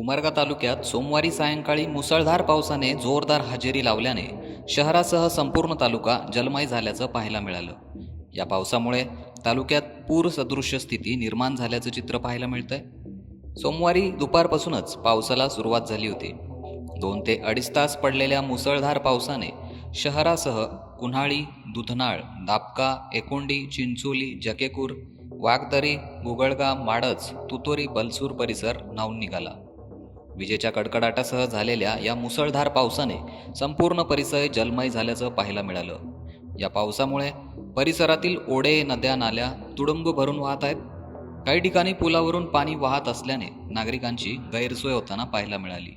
उमरगा तालुक्यात सोमवारी सायंकाळी मुसळधार पावसाने जोरदार हजेरी लावल्याने शहरासह संपूर्ण तालुका जलमय झाल्याचं पाहायला मिळालं. या पावसामुळे तालुक्यात पूर सदृश्य स्थिती निर्माण झाल्याचं चित्र पाहायला मिळतंय. सोमवारी दुपारपासूनच पावसाला सुरुवात झाली होती. दोन ते अडीच तास पडलेल्या मुसळधार पावसाने शहरासह उन्हाळी दुधनाळ दापका एकोंडी चिंचोली जकेकूर वाघदरी गुगळगा माडज तुतोरी बलसूर परिसर न्हावून निघाला. विजेच्या कडकडाटासह झालेल्या या मुसळधार पावसाने संपूर्ण परिसर जलमय झाल्याचं पाहायला मिळालं. या पावसामुळे परिसरातील ओढे नद्या नाल्या तुडुंब भरून वाहत आहेत. काही ठिकाणी पुलावरून पाणी वाहत असल्याने नागरिकांची गैरसोय होताना पाहायला मिळाली.